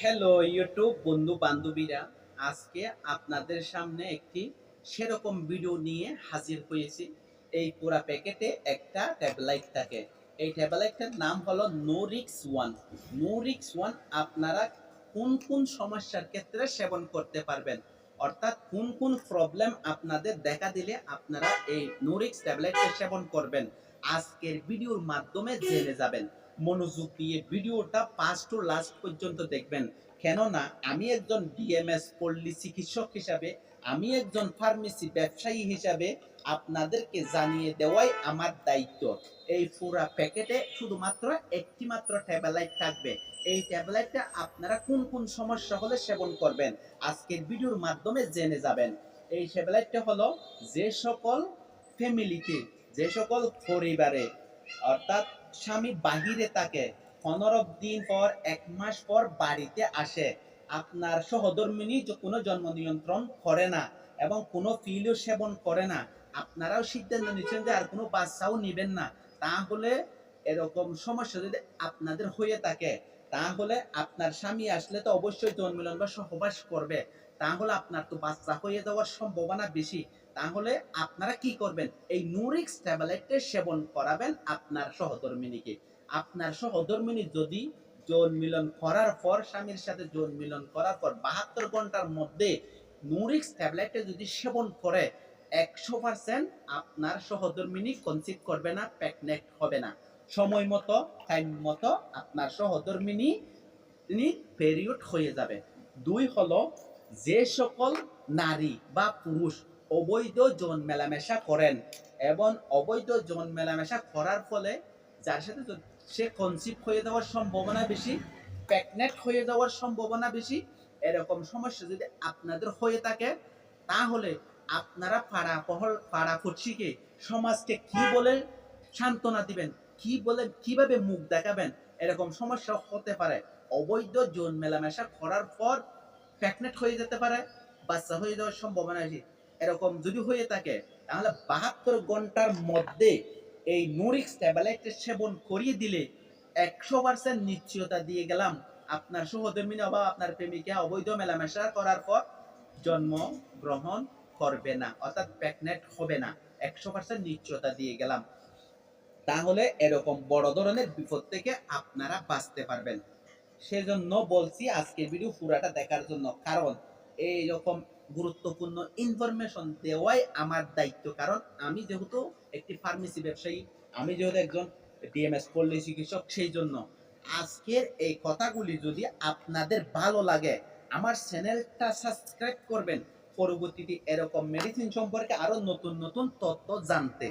Hello YouTube বন্ধু বান্ধবীরা আজকে আপনাদের সামনে একটি সেরকম ভিডিও নিয়ে হাজির হয়েছি। এই পুরা প্যাকেটে একটা ট্যাবলাইট থাকে। এই ট্যাবলাইটটার নাম হলো নোরিক্স ওয়ান নোরিক্স ওয়ান আপনারা কোন কোন সমস্যার ক্ষেত্রে সেবন করতে পারবেন? অর্থাৎ কোন কোন প্রবলেম আপনাদের দেখা দিলে আপনারা এই নোরিক্স ট্যাবলেটটা সেবন করবেন? আজকের ভিডিওর মাধ্যমে জেনে যাবেন। মনোযোগ দিয়ে ভিডিওটা পাঁচ টু লাস্ট পর্যন্ত দেখবেন। কেননা, আমি একজন ডিএমএস পল্লী চিকিৎসক হিসাবে, আমি একজন ফার্মেসি ব্যবসায়ী হিসাবে আপনাদেরকে জানিয়ে দেওয়াই আমার দায়িত্ব। এই পুরা প্যাকেটে শুধুমাত্র একটি মাত্র ট্যাবলেট থাকবে। এই ট্যাবলেটটা আপনারা কোন কোন সমস্যা হলে সেবন করবেন, আজকের ভিডিওর মাধ্যমে জেনে যাবেন। এই ট্যাবলেটটা হলো যে সকল ফ্যামিলিতে যে সকল পরিবারে, অর্থাৎ স্বামী বাহিরে থাকে পনেরো দিন পর এক মাস পর বাড়িতে আসে। আপনার সহধর্মিনী কোনো জন্ম নিয়ন্ত্রণ করে না এবং কোনো ফিলও সেবন করে না, আপনারাও সিদ্ধান্ত নিচ্ছেন যে আর কোনো বাচ্চাও নেবেন না। তাহলে এরকম সমস্যা যদি আপনাদের হয়ে থাকে তাহলে আপনার স্বামী আসলে তো অবশ্যই জন্মিলন বা সহবাস করবে। তাহলে আপনার তো বাচ্চা হয়ে যাওয়ার সম্ভাবনা বেশি। তাহলে আপনারা কি করবেন? এই নুরিক্স ট্যাবলেটটা সেবন করাবেন আপনার সহধর্মিনীকে। আপনার সহধর্মিনী যদি যৌন মিলন করার পর, স্বামীর সাথে যৌন মিলন করার পর বাহাত্তর ঘণ্টার মধ্যে নুরিক্স ট্যাবলেটটা যদি সেবন করে, একশো পার্সেন্ট আপনার সহধর্মিনী কনসিভ করবে না প্রেগনেন্ট হবে না। সময় মতো টাইম মতো আপনার সহধর্মিনী পেরিয়ড হয়ে যাবে। দুই হলো যে সকল নারী বা পুরুষ অবৈধ যৌন মেলামেশা করেন এবং অবৈধ যৌন মেলামেশা করার ফলে যার সাথে সে কনসিভ হয়ে যাওয়ার সম্ভাবনা বেশি প্রেগনেন্ট হয়ে যাওয়ার সম্ভাবনা বেশি, এরকম সমস্যা যদি আপনাদের হয়ে থাকে, তাহলে আপনারা পাড়া পহল পাড়া পড়শিকে সমাজকে কি বলে সান্ত্বনা দিবেন। কি বলে, কীভাবে মুখ দেখাবেন? এরকম সমস্যা হতে পারে। অবৈধ যৌন মেলামেশা করার পর প্রেগনেন্ট হয়ে যেতে পারে, বাচ্চা হয়ে যাওয়ার সম্ভাবনা আছে এরকম যদি হয়ে থাকে, তাহলে বাহাত্তর ঘণ্টার মধ্যে এই নুরিক্স ট্যাবলেট সেবন করিয়ে দিলে একশো পার্সেন্ট নিশ্চয়তা দিয়ে গেলাম। আপনার সহধর্মিনী বা আপনার প্রেমিকা অবৈধ মেলামেশা করার পর জন্ম গ্রহণ করবে না, অর্থাৎ প্রেগনেন্ট হবে না। একশো পার্সেন্ট নিশ্চয়তা দিয়ে গেলাম। তাহলে এরকম বড় ধরনের বিপদ থেকে আপনারা বাঁচতে পারবেন। সেজন্য বলছি আজকের ভিডিও পুরাটা দেখার জন্য। কারণ এই রকম গুরুত্বপূর্ণ ইনফরমেশন দেওয়াই আমার দায়িত্ব। কারণ আমি যেহেতু একটি ফার্মেসি ব্যবসায়ী, আমি যেহেতু একজন ডিএমএস পল্লী চিকিৎসক, সেই জন্য আজকের এই কথাগুলি যদি আপনাদের ভালো লাগে, আমার চ্যানেলটা সাবস্ক্রাইব করবেন। পরবর্তীতে এরকম মেডিসিন সম্পর্কে আরও নতুন নতুন তথ্য জানতে।